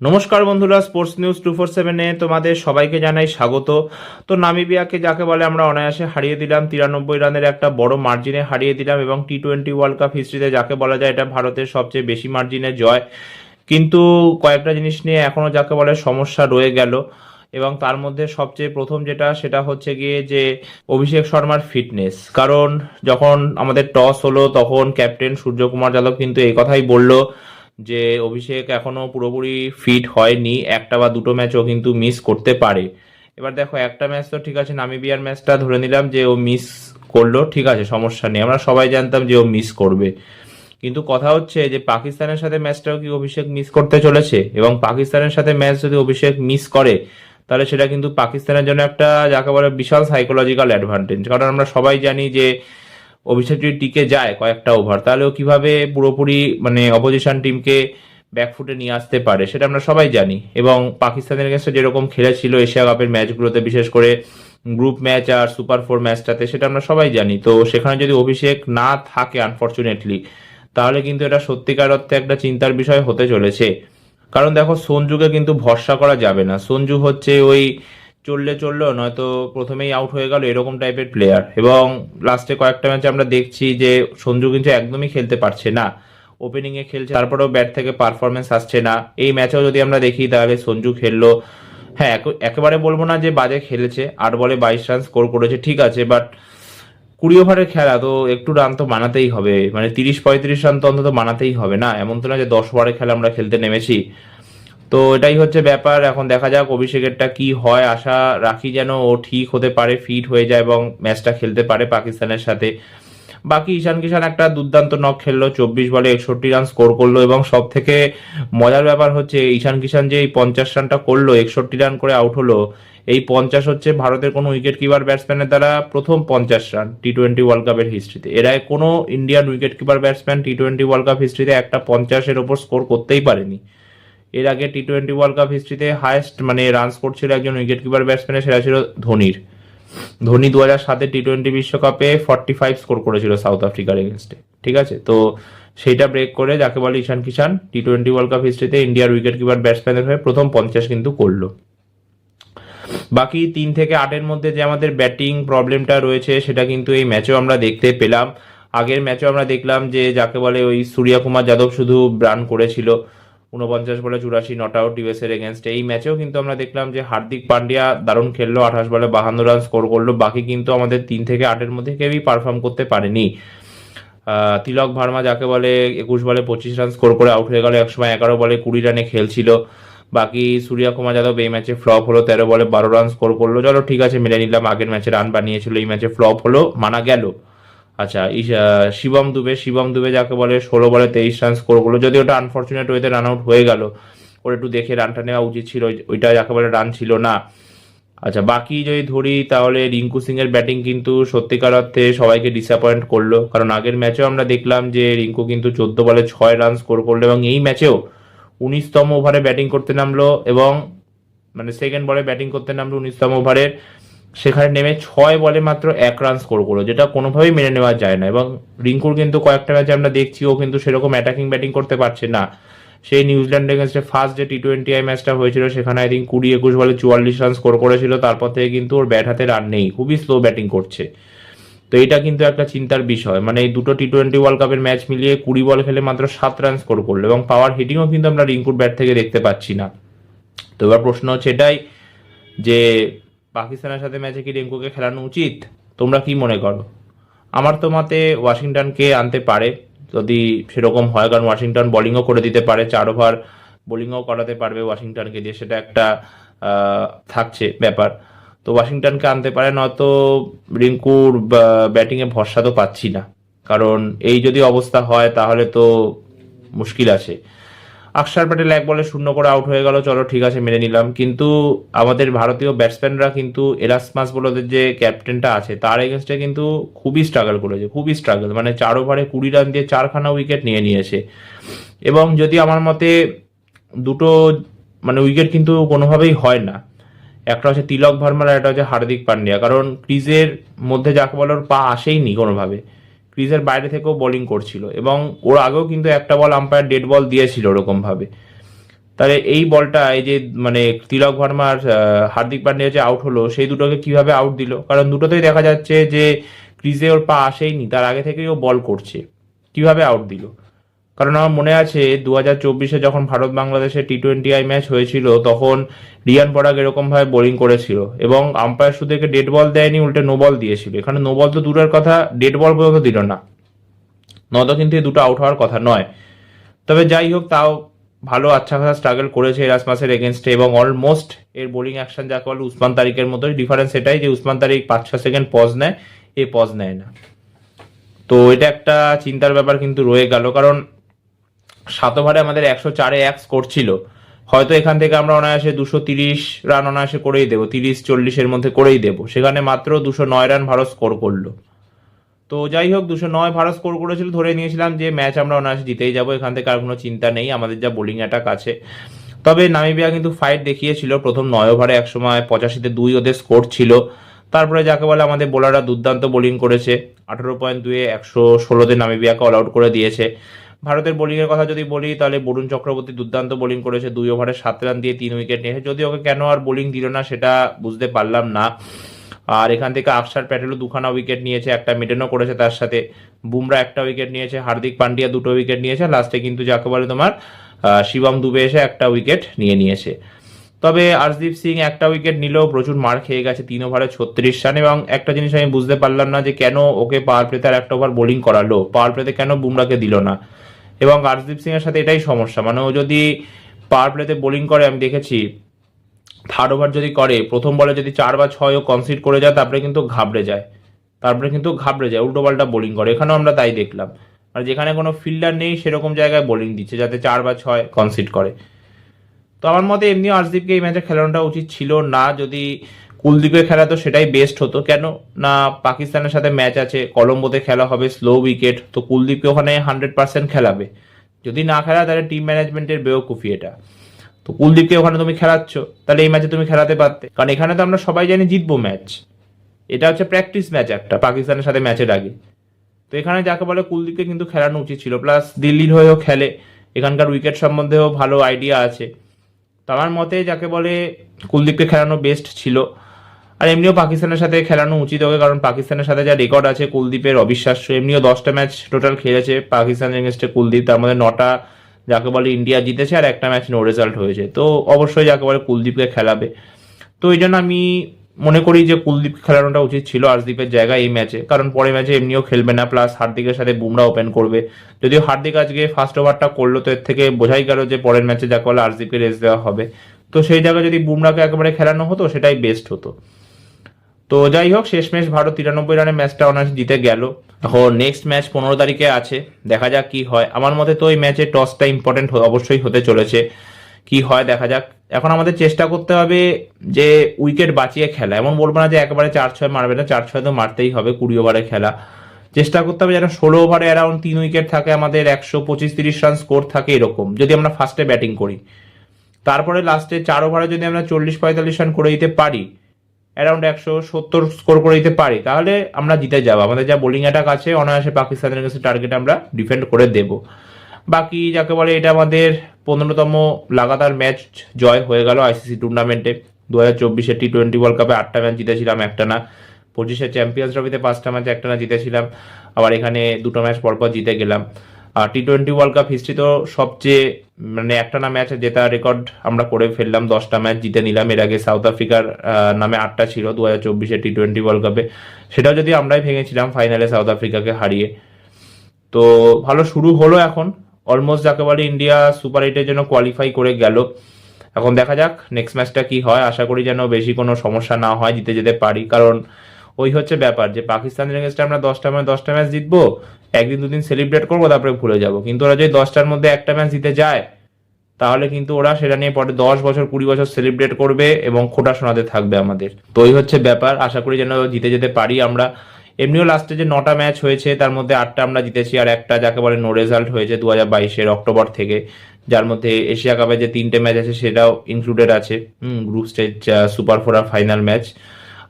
নমস্কার বন্ধুরা sports news two four সেভেনে তোমাদের সবাইকে জানাই স্বাগত। তো নামিবিয়াকে যাকে বলে আমরা অনায়াসে হারিয়ে দিলাম, তিরানব্বই রানের একটা বড় মার্জিনে হারিয়ে দিলাম এবং টি টোয়েন্টি ওয়ার্ল্ড কাপ হিস্ট্রিতে যাকে বলা যায় এটা ভারতের সবচেয়ে বেশি মার্জিনে জয়। কিন্তু কয়েকটা জিনিস নিয়ে এখনও যাকে বলে সমস্যা রয়ে গেল এবং তার মধ্যে সবচেয়ে প্রথম যেটা, সেটা হচ্ছে গিয়ে যে অভিষেক শর্মার ফিটনেস কারণ যখন আমাদের টস হলো, তখন ক্যাপ্টেন সূর্যকুমার যাদব কিন্তু এই কথাই বলল যে অভিষেক এখনও পুরোপুরি ফিট হয়নি, একটা বা দুটো ম্যাচও কিন্তু মিস করতে পারে। এবার দেখো, একটা ম্যাচ তো ঠিক আছে, নামিবিয়ার ম্যাচটা ধরে নিলাম যে ও মিস করল, ঠিক আছে, সমস্যা নেই। আমরা সবাই জানতাম যে ও মিস করবে। কিন্তু কথা হচ্ছে যে পাকিস্তানের সাথে ম্যাচটাও কি অভিষেক মিস করতে চলেছে? এবং পাকিস্তানের সাথে ম্যাচ যদি অভিষেক মিস করে, তাহলে সেটা কিন্তু পাকিস্তানের জন্য একটা, যাকে বলে বিশাল সাইকোলজিক্যাল অ্যাডভান্টেজ কারণ আমরা সবাই জানি যে অভিষেক যদি টিকে যায় কয়েকটা ওভার তাহলেও কীভাবে পুরোপুরি মানে অপোজিশন টিমকে ব্যাকফুটে নিয়ে আসতে পারে সেটা আমরা সবাই জানি। এবং পাকিস্তানের কাছে যেরকম খেলেছিল এশিয়া কাপের ম্যাচগুলোতে বিশেষ করে গ্রুপ ম্যাচ আর সুপার ফোর ম্যাচটাতে সেটা আমরা সবাই জানি। তো সেখানে যদি অভিষেক না থাকে আনফর্চুনেটলি তাহলে কিন্তু এটা সত্যিকার অর্থে একটা চিন্তার বিষয় হতে চলেছে। কারণ দেখো সঞ্জুকে কিন্তু ভরসা করা যাবে না। সঞ্জু হচ্ছে ওই চললে চলল, নয়তো প্রথমেই আউট হয়ে গেল এরকম টাইপের প্লেয়ার এবং লাস্টে কয়েকটা ম্যাচে আমরা দেখছি যে সঞ্জু কিন্তু একদমই খেলতে পারছে না। ওপেনিং এ খেলছে, তারপরেও ব্যাট থেকে পারফরমেন্স আসছে না। এই ম্যাচেও যদি আমরা দেখি, তাহলে সঞ্জু খেললো। হ্যাঁ এক- একেবারে বলব না যে বাজে খেলেছে, আট বলে বাইশ রান স্কোর করেছে, ঠিক আছে বাট কুড়ি ওভারের খেলা তো একটু রান তো বানাতেই হবে। মানে তিরিশ পঁয়ত্রিশ রান তো অন্তত বানাতেই হবে না। এমন তো না যে দশ ওভারের খেলা আমরা খেলতে নেমেছি। তো এটাই হচ্ছে ব্যাপার। এখন দেখা যাক অভিষেকেরটা কি হয়। আশা রাখি যেন ও ঠিক হতে পারে ফিট হয়ে যায় এবং ম্যাচটা খেলতে পারে পাকিস্তানের সাথে। বাকি ঈশান কিষান একটা দুর্দান্ত নক খেললো, চব্বিশ বলে একষট্টি রান স্কোর করল এবং সব থেকে মজার ব্যাপার হচ্ছে ঈশান কিষান যে এই পঞ্চাশ রানটা করল, একষট্টি রান করে আউট হলো, এই পঞ্চাশ হচ্ছে ভারতের কোনো উইকেট কিপার ব্যাটসম্যানের দ্বারা প্রথম পঞ্চাশ রান টি টোয়েন্টি ওয়ার্ল্ড কাপের হিস্ট্রিতে এরা কোনো Indian wicket keeper batsman T twenty world cup হিস্ট্রিতে একটা পঞ্চাশের ওপর স্কোর করতেই পারেনি। এর আগে টি টোয়েন্টি ওয়ার্ল্ড কাপ হিস্ট্রিতে হায়েস্ট মানে রান স্কোর ছিল একজন উইকেট কিপার ব্যাটসম্যানের সেটা ছিল ধোনির। ধোনি দু হাজার সাতে টি টোয়েন্টি বিশ্বকাপে ফর্টি ফাইভ স্কোর করেছিল সাউথ আফ্রিকার এগেনস্টে ঠিক আছে? তো সেইটা ব্রেক করে যাকে বলে Ishan Kishan T twenty world cup হিস্ট্রিতে ইন্ডিয়ার উইকেট কিপার ব্যাটসম্যানের হয়ে প্রথম পঞ্চাশ কিন্তু করল। বাকি তিন থেকে আটের মধ্যে যে আমাদের ব্যাটিং প্রবলেমটা রয়েছে, সেটা কিন্তু এই ম্যাচেও আমরা দেখতে পেলাম। আগের ম্যাচেও আমরা দেখলাম যে যাকে বলে ওই সূর্যা কুমার যাদব শুধু রান করেছিল। উনপঞ্চাশ বলে চুরাশি নট আউট ইউএস এর এগেনস্টে এই ম্যাচেও কিন্তু আমরা দেখলাম যে হার্দিক পান্ডিয়া দারুণ খেললো, আঠাশ বলে বাহান্ন রান স্কোর করল, বাকি কিন্তু আমাদের তিন থেকে আটের মধ্যে কেউই পারফর্ম করতে পারেনি। তিলক ভার্মা যাকে বলে একুশ বলে পঁচিশ রান স্কোর করে আউট হয়ে গেল, একসময় এগারো বলে কুড়ি রানে খেলছিল। বাকি সূর্যা কুমার যাদব এই ম্যাচে ফ্লপ হলো, তেরো বলে বারো রান স্কোর করল। চলো ঠিক আছে, মেনে নিলাম, আগের ম্যাচে রান বানিয়েছিল, এই ম্যাচে ফ্লপ হলো, মানা গেল। আচ্ছা শিবম দুবে শিবম দুবে যাকে বলে ষোলো বলে তেইশ রান স্কোর করল। যদি ওটা আনফর্চুনেট ওয়েতে রান আউট হয়ে গেল, ওর একটু দেখে রানটা নেওয়া উচিত ছিল ওইটা যাকে বলে রান ছিল না। আচ্ছা বাকি যদি ধরি তাহলে রিঙ্কু সিং এর ব্যাটিং কিন্তু সত্যিকার অর্থে সবাইকে ডিসঅ্যাপয়েন্ট করল। কারণ আগের ম্যাচেও আমরা দেখলাম যে রিঙ্কু কিন্তু চোদ্দ বলে ছয় রান স্কোর করল এবং এই ম্যাচেও উনিশতম ওভারে ব্যাটিং করতে নামলো এবং মানে সেকেন্ড বলে ব্যাটিং করতে নামলো উনিশতম ওভারের সেখানে নেমে ছয় বলে মাত্র এক রান স্কোর করল, যেটা কোনোভাবেই মেনে নেওয়া যায় না। এবং রিঙ্কুর কিন্তু কয়েকটা ম্যাচে আমরা দেখছি, ও কিন্তু সেরকম অ্যাটাকিং ব্যাটিং করতে পারছে না। সেই নিউজিল্যান্ড এগেনস্টে ফার্স্ট যে টি টোয়েন্টি আই ম্যাচটা হয়েছিল, সেখানে আই থিঙ্ক কুড়ি একুশ বলে চুয়াল্লিশ রান স্কোর করেছিল। তারপর থেকে কিন্তু ওর ব্যাট হাতে রান নেই, খুবই স্লো ব্যাটিং করছে। তো এটা কিন্তু একটা চিন্তার বিষয়। মানে এই দুটো টি টোয়েন্টি ওয়ার্ল্ড কাপের ম্যাচ মিলিয়ে কুড়ি বল খেলে মাত্র সাত রান স্কোর করল। এবং পাওয়ার হিটিংও কিন্তু আমরা রিঙ্কুর ব্যাট থেকে দেখতে পাচ্ছি না। তো এবার প্রশ্ন হচ্ছে এটাই, যে পাকিস্তানের সাথে ম্যাচে কি রিঙ্কুকে খেলানো উচিত? তোমরা কি মনে করো? আমার তো মতে ওয়াশিংটনকে আনতে পারে, যদি সেরকম হয়, কারণ ওয়াশিংটন বোলিংও করে দিতে পারে, চার ওভার বোলিংও করাতে পারবে ওয়াশিংটনকে দিয়ে, সেটা একটা থাকছে ব্যাপার। তো ওয়াশিংটনকে আনতে পারে, নয়তো রিঙ্কুর ব্যাটিংয়ে ভরসা তো পাচ্ছি না। কারণ এই যদি অবস্থা হয়, তাহলে তো মুশকিল আছে। আকসার প্যাটেল এক বলে শূন্য করে আউট হয়ে গেল। চলো, ঠিক আছে, মেনে নিলাম। কিন্তু আমাদের ভারতীয় ব্যাটসম্যানরা কিন্তু এরাসমাস বলে ওদের যে ক্যাপ্টেনটা আছে, তার এগেনস্টে কিন্তু খুবই স্ট্রাগল করেছে, খুবই স্ট্রাগল মানে চার ওভারে কুড়ি রান দিয়ে চারখানা উইকেট নিয়ে নিয়েছে। এবং যদি আমার মতে দুটো মানে উইকেট কিন্তু কোনোভাবেই হয় না। একটা হচ্ছে তিলক ভার্মার আর একটা হচ্ছে হার্দিক পান্ডিয়া। কারণ ক্রিজের মধ্যে যাকে বলার পা আসেইনি কোনোভাবে। ক্রিজের বাইরে থেকেও বোলিং করছিল এবং ওর আগেও কিন্তু একটা বল আম্পায়ার ডেড বল দিয়েছিল ওরকম ভাবে তাহলে এই বলটা এই যে মানে তিলক ভার্মার হার্দিক পান্ডিয়া যে আউট হলো, সেই দুটোকে কীভাবে আউট দিল? কারণ দুটোতেই দেখা যাচ্ছে যে ক্রিজে ওর পা আসেইনি, তার আগে থেকেই ও বল করছে। কীভাবে আউট দিল? কারণ আমার মনে আছে দু হাজার চব্বিশে যখন ভারত বাংলাদেশের টি টোয়েন্টি আই ম্যাচ হয়েছিল, তখন রিয়ান পরাগ এরকম ভাবে বোলিং করেছিল এবং আম্পায়ার শুধু একে ডেড বল দেয়নি, উল্টে নো বল দিয়েছিল। এখানে নো বল তো দূরের কথা, ডেড বল পর্যন্ত দিল না। নয়তো কিন্তু এই দুটো আউট হওয়ার কথা নয়। তবে যাই হোক, তাও ভালো আচ্ছা খাসা স্ট্রাগল করেছে এরাসমাসের এগেনস্টে এবং অলমোস্ট এর বোলিং অ্যাকশন যাকে বলে উসমান তারিকের মতোই ডিফারেন্স এটাই যে উসমান তারিক পাঁচ ছ সেকেন্ড পজ নেয়, এ পজ নেয় না। তো এটা একটা চিন্তার ব্যাপার কিন্তু রয়ে গেল। কারণ সাত ওভারে আমাদের একশো চারে এক স্কোর ছিল। হয়তো এখান থেকে আমরা অনায়াসে দুশো তিরিশ রান অনায়াসে করেই দেবো, তিরিশ চল্লিশের মধ্যে করেই দেবো। সেখানে মাত্র দুশো নয় রান ভারত স্কোর করল। তো যাই হোক, দুশো নয় ভারত স্কোর করেছিল, ধরে নিয়েছিলাম যে ম্যাচ আমরা অনায়াসে জিতেই যাব, এখান থেকে আর কোনো চিন্তা নেই, আমাদের যা বোলিং অ্যাটাক আছে। তবে নামিবিয়া কিন্তু ফাইট দেখিয়েছিল, প্রথম নয় ওভারে একসময় পঁচাশিতে দুই ওদের স্কোর ছিল। তারপরে যাকে বলে আমাদের বোলাররা দুর্দান্ত বোলিং করেছে, আঠারো পয়েন্ট দুয়ে একশো ষোলোতে নামিবিয়াকে অল আউট করে দিয়েছে। ভারতের বোলিংয়ের কথা যদি বলি, তাহলে বরুণ চক্রবর্তী দুর্দান্ত বোলিং করেছে। দুই ওভারে সাত রান দিয়ে তিন উইকেট নিয়েছে। যদি ওকে কেন আর বোলিং দিল না, সেটা বুঝতে পারলাম না। আর এখান থেকে আফসার প্যাটেলও দুখানা উইকেট নিয়েছে, একটা মেডেনও করেছে তার সাথে। বুমরা একটা উইকেট নিয়েছে, হার্দিক পান্ডিয়া দুটো উইকেট নিয়েছে লাস্টে কিন্তু যাকে বলে তোমার শিবম দুবে এসে একটা উইকেট নিয়ে নিয়েছে। তবে আরশদীপ সিং একটা উইকেট নিলেও প্রচুর মার খেয়ে গেছে, তিন ওভারে ছত্রিশ রান এবং একটা জিনিস আমি বুঝতে পারলাম না যে কেন ওকে পাওয়ার প্লেতে আর একটা ওভার বোলিং করালো। পাওয়ার প্লেতে কেন বুমরাকে দিল না? এবং আরশদীপ সিং এর সাথে এটাই সমস্যা। মানে ও যদি পাওয়ার প্লেতে বোলিং করে, আমি দেখেছি থার্ড ওভার যদি করে, প্রথম বলে যদি চার বা ছয় ও কনসিড করে যায়, তারপরে কিন্তু ঘাবড়ে যায়। তারপরে কিন্তু ঘাবড়ে যায়, উল্টো পাল্টা বোলিং করে। এখানেও আমরা তাই দেখলাম। আর যেখানে কোনো ফিল্ডার নেই, সেরকম জায়গায় বোলিং দিচ্ছে, যাতে চার বা ছয় কনসিড করে। তো আমার মতে এমনিও আর্শদীপকে এই ম্যাচে খেলানোটা উচিত ছিল না। যদি কুলদীপে খেলা তো সেটাই বেস্ট হতো। কেন না, পাকিস্তানের সাথে ম্যাচ আছে, কলম্বোতে খেলা হবে স্লো উইকেট তো কুলদীপকে ওখানে হান্ড্রেড পার্সেন্ট খেলাবে। যদি না খেলা, তাহলে টিম ম্যানেজমেন্টের বেওকুফি এটা। তো কুলদীপকে ওখানে তুমি খেলাচ্ছ, তাহলে এই ম্যাচে তুমি খেলাতে পারতে। কারণ এখানে তো আমরা সবাই জানি জিতবো ম্যাচ এটা হচ্ছে প্র্যাকটিস ম্যাচ একটা, পাকিস্তানের সাথে ম্যাচের আগে। তো এখানে যাকে বলে কুলদীপকে কিন্তু খেলানো উচিত ছিল। প্লাস দিল্লির হয়েও খেলে। এখানকার উইকেট সম্বন্ধেও ভালো আইডিয়া আছে। তো আমার মতে যাকে বলে কুলদীপকে খেলানো বেস্ট ছিল আর এমনিও পাকিস্তানের সাথে খেলানো উচিত হবে, কারণ পাকিস্তানের সাথে যা রেকর্ড আছে কুলদীপের অবিশ্বাস্য। এমনিও দশটা ম্যাচ টোটাল খেলেছে পাকিস্তানের এগেনস্টে কুলদীপ, তার মধ্যে নটা যাকে বলে ইন্ডিয়া জিতেছে আর একটা ম্যাচ নো রেজাল্ট হয়েছে। তো অবশ্যই যাকে বলে কুলদীপকে খেলাবে। তো এই জন্য আমি মনে করি যে কুলদীপ খেলানোটা উচিত ছিল আর্শদীপের জায়গায় এই ম্যাচে কারণ পরে ম্যাচে এমনিও খেলবে না প্লাস হার্দিকের সাথে বুমরা ওপেন করবে। যদিও হার্দিক আজকে ফার্স্ট ওভারটা করল, তো এর থেকে বোঝাই গেল যে পরের ম্যাচে যাকে বলে আর্শদীপকে রেস্ট দেওয়া হবে। তো সেই জায়গায় যদি বুমরাকে একেবারে খেলানো হতো, সেটাই বেস্ট হতো। তো যাই হোক শেষমেশ ভারত তিরানব্বই রানে ম্যাচটা অনার্স জিতে গেল। এখন নেক্সট ম্যাচ পনেরো তারিখে আছে, দেখা যাক কি হয়। আমার মতে তো এই ম্যাচে টসটা ইম্পর্টেন্ট অবশ্যই হতে চলেছে। কি হয়, দেখা যাক। এখন আমাদের চেষ্টা করতে হবে যে উইকেট বাঁচিয়ে খেলা। এমন বলব না যে একেবারে চার ছয় মারবে না, চার ছয় তো মারতেই হবে, কুড়ি ওভারে খেলা। চেষ্টা করতে হবে যেন ষোলো ওভারে অ্যারাউন্ড তিন উইকেট থাকে, আমাদের একশো পঁচিশ তিরিশ রান স্কোর থাকে এরকম, যদি আমরা ফার্স্টে ব্যাটিং করি। তারপরে লাস্টে চার ওভারে যদি আমরা চল্লিশ পঁয়তাল্লিশ রান করে দিতে পারি অ্যারাউন্ড একশো সত্তর স্কোর করে দিতে পারি, তাহলে আমরা জিতে যাব। আমাদের যা বোলিং অ্যাটাক আছে, অনায়াসে পাকিস্তানের কাছে টার্গেট আমরা ডিফেন্ড করে দেব। বাকি যাকে বলে এটা আমাদের পনেরোতম লাগাতার ম্যাচ জয় হয়ে গেল আইসিসি টুর্নামেন্টে দু হাজার চব্বিশে টি টোয়েন্টি ওয়ার্ল্ড কাপে আটটা ম্যাচ জিতেছিলাম, একটা না। পঁচিশে চ্যাম্পিয়ন্স ট্রফিতে পাঁচটা ম্যাচ একটা না জিতেছিলাম। আবার এখানে দুটো ম্যাচ পরপর জিতে গেলাম। T twenty world cup history তো সবচেয়ে মানে একটা না ম্যাচ জেতা রেকর্ড আমরা করে ফেললাম, দশটা ম্যাচ জিতে নিলাম। এর আগে সাউথ আফ্রিকার নামে আটটা ছিল দু হাজার চব্বিশে টি টোয়েন্টি ওয়ার্ল্ড কাপে সেটাও যদি আমরাই ভেঙেছিলাম ফাইনালে সাউথ আফ্রিকাকে হারিয়ে। তো ভালো শুরু হলো এখন। অলমোস্ট যাকে বলে ইন্ডিয়া সুপার এইটের জন্য কোয়ালিফাই করে গেল। এখন দেখা যাক নেক্সট ম্যাচটা কি হয়। আশা করি যেন বেশি কোনো সমস্যা না হয়, জিতে যেতে পারি। কারণ ওই হচ্ছে ব্যাপার যে পাকিস্তানের এগেনস্টে আমরা দশটা ম্যাচ দশটা ম্যাচ জিতবো, একদিন দুদিন সেলিব্রেট করব, তারপরে ভুলে যাব। কিন্তু ওরা যদি দশটার মধ্যে একটা ম্যাচ জিতে যায়, তাহলে কিন্তু ওরা সেটা নিয়ে পরে দশ বছর, কুড়ি বছর সেলিব্রেট করবে এবং খোটা শোনাতে থাকবে আমাদের। তো ওই হচ্ছে ব্যাপার। আশা করি যেন জিতে যেতে পারি আমরা। এমনিও লাস্টে যে নটা ম্যাচ হয়েছে, তার মধ্যে আটটা আমরা জিতেছি আর একটা যাকে বলে নো রেজাল্ট হয়েছে দু হাজার বাইশের অক্টোবর থেকে, যার মধ্যে এশিয়া কাপে যে তিনটে ম্যাচ আছে, সেটাও ইনক্লুডেড আছে। গ্রুপ স্টেজ সুপার ফোর আর ফাইনাল ম্যাচ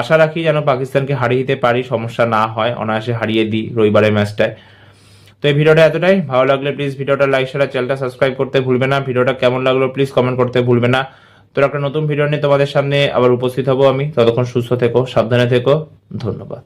আশা রাখি যেন পাকিস্তানকে হারিয়ে দিতে পারি, সমস্যা না হয়, অনায়াসে হারিয়ে দিই রবিবারের ম্যাচটায়। তো এই ভিডিওটা এতটাই। ভালো লাগলে প্লিজ ভিডিওটা লাইক সেরা চ্যানেলটা সাবস্ক্রাইব করতে ভুলবে না। ভিডিওটা কেমন লাগল প্লিজ কমেন্ট করতে ভুলবে না। তো একটা নতুন ভিডিও নিয়ে তোমাদের সামনে আবার উপস্থিত হব আমি। ততক্ষণ সুস্থ থেকো, সাবধানে থেকো। ধন্যবাদ।